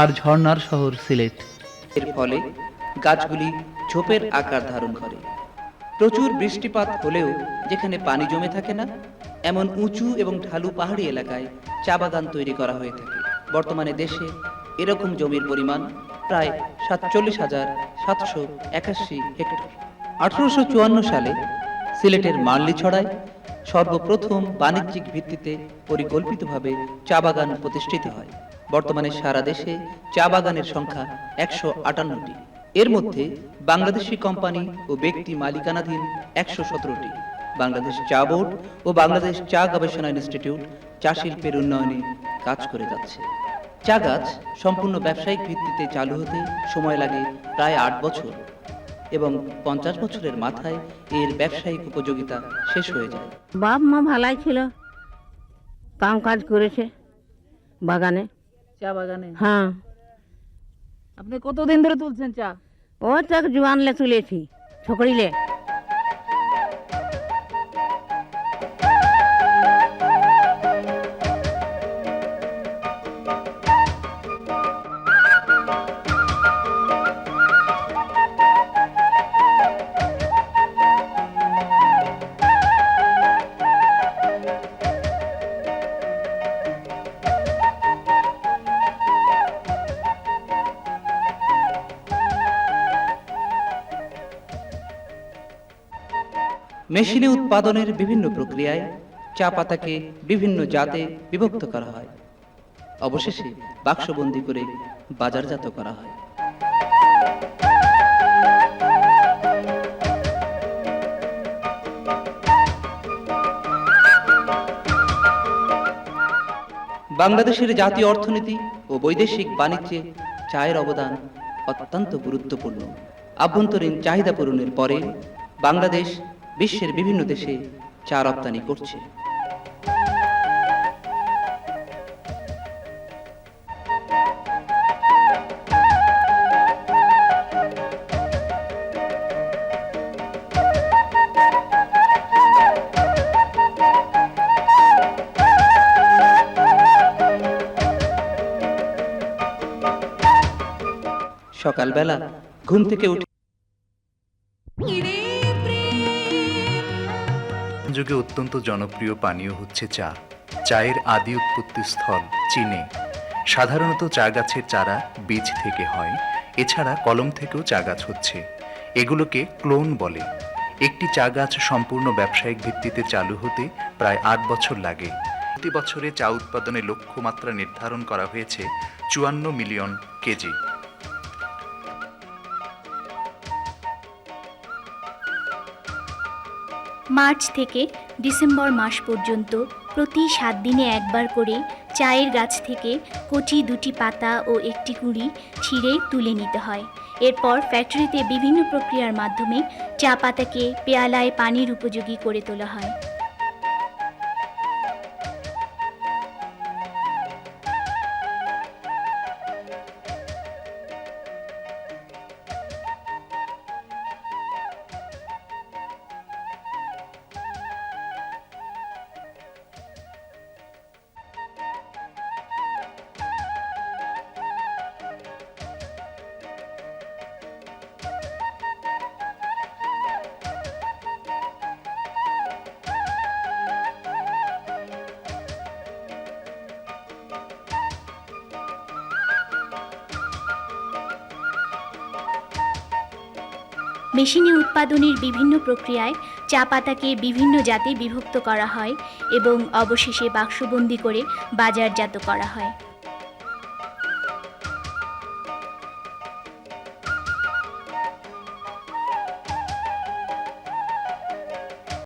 আর ঝর্ণার শহর সিলেট। এর ফলে গাছগুলি ঝোপের আকার ধারণ করে। প্রচুর বৃষ্টিপাত হলেও যেখানে পানি জমে থাকে না, এমন উঁচু এবং ঢালু পাহাড়ি এলাকায় চা বাগান তৈরি করা হয়ে থাকে। বর্তমানে দেশে এরকম জমির পরিমাণ প্রায় সাতচল্লিশ হাজার সাতশো একাশি হেক্টর। আঠারোশো চুয়ান্ন সালে সিলেটের মাল্লিছড়ায় সর্বপ্রথম বাণিজ্যিক ভিত্তিতে পরিকল্পিতভাবে চা বাগান প্রতিষ্ঠিত হয়। বর্তমানে সারা দেশে চা বাগানের সংখ্যা একশো আটান্নটি। এর মধ্যে বাংলাদেশি কোম্পানি ও ব্যক্তি মালিকানাধীন একশো সতেরোটি। বাংলাদেশ চা বোর্ড ও বাংলাদেশ চা গবেষণা ইনস্টিটিউট চা শিল্পের উন্নয়নে কাজ করে যাচ্ছে। চা গাছ সম্পূর্ণ ব্যবসায়িক ভিত্তিতে চালু হতে সময় লাগে প্রায় আট বছর এবং পঞ্চাশ বছরের মাথায় এর ব্যবসায়িক উপযোগিতা শেষ হয়ে যায়। বাপ মা ভালাই ছিল, কাম কাজ করেছে বাগানে। চা বাগানে? হ্যাঁ। আপনি কতদিন ধরে তুলছেন চা? ও চাক জোয়ানলে তুলেছি ছোকরিলে মেশিনে উৎপাদনের বিভিন্ন প্রক্রিয়ায় চা পাতাকে বিভিন্ন জাতে বিভক্ত করা হয়। অবশেষে বাক্সবন্দি করে বাজারজাত করা হয়। বাংলাদেশের জাতীয় অর্থনীতি ও বৈদেশিক বাণিজ্যে চায়ের অবদান অত্যন্ত গুরুত্বপূর্ণ। আভ্যন্তরীণ চাহিদা পূরণের পরে বাংলাদেশ বিশ্বের বিভিন্ন দেশে চা রপ্তানি করছে। সকালবেলা ঘুম থেকে উঠে যুগে অত্যন্ত জনপ্রিয় পানীয় হচ্ছে চা। চায়ের আদি উৎপত্তি স্থল চীনে। সাধারণত চা গাছের চারা বীজ থেকে হয়, এছাড়া কলম থেকেও চা গাছ হচ্ছে। এগুলোকে ক্লোন বলে। একটি চা গাছ সম্পূর্ণ ব্যবসায়িক ভিত্তিতে চালু হতে প্রায় আট বছর লাগে। প্রতি বছরে চা উৎপাদনের লক্ষ্যমাত্রা নির্ধারণ করা হয়েছে চুয়ান্ন মিলিয়ন কেজি। মার্চ থেকে ডিসেম্বর মাস পর্যন্ত প্রতি সাত দিনে একবার করে চায়ের গাছ থেকে কচি দুটি পাতা ও একটি কুড়ি ছিঁড়ে তুলে নিতে হয়। এরপর ফ্যাক্টরিতে বিভিন্ন প্রক্রিয়ার মাধ্যমে চা পাতাকে পেয়ালায় পানির উপযোগী করে তোলা হয়। মেশিনে উৎপাদনের বিভিন্ন প্রক্রিয়ায় চা পাতাকে বিভিন্ন জাতে বিভক্ত করা হয় এবং অবশেষে বাক্সবন্দি করে বাজারজাত করা হয়।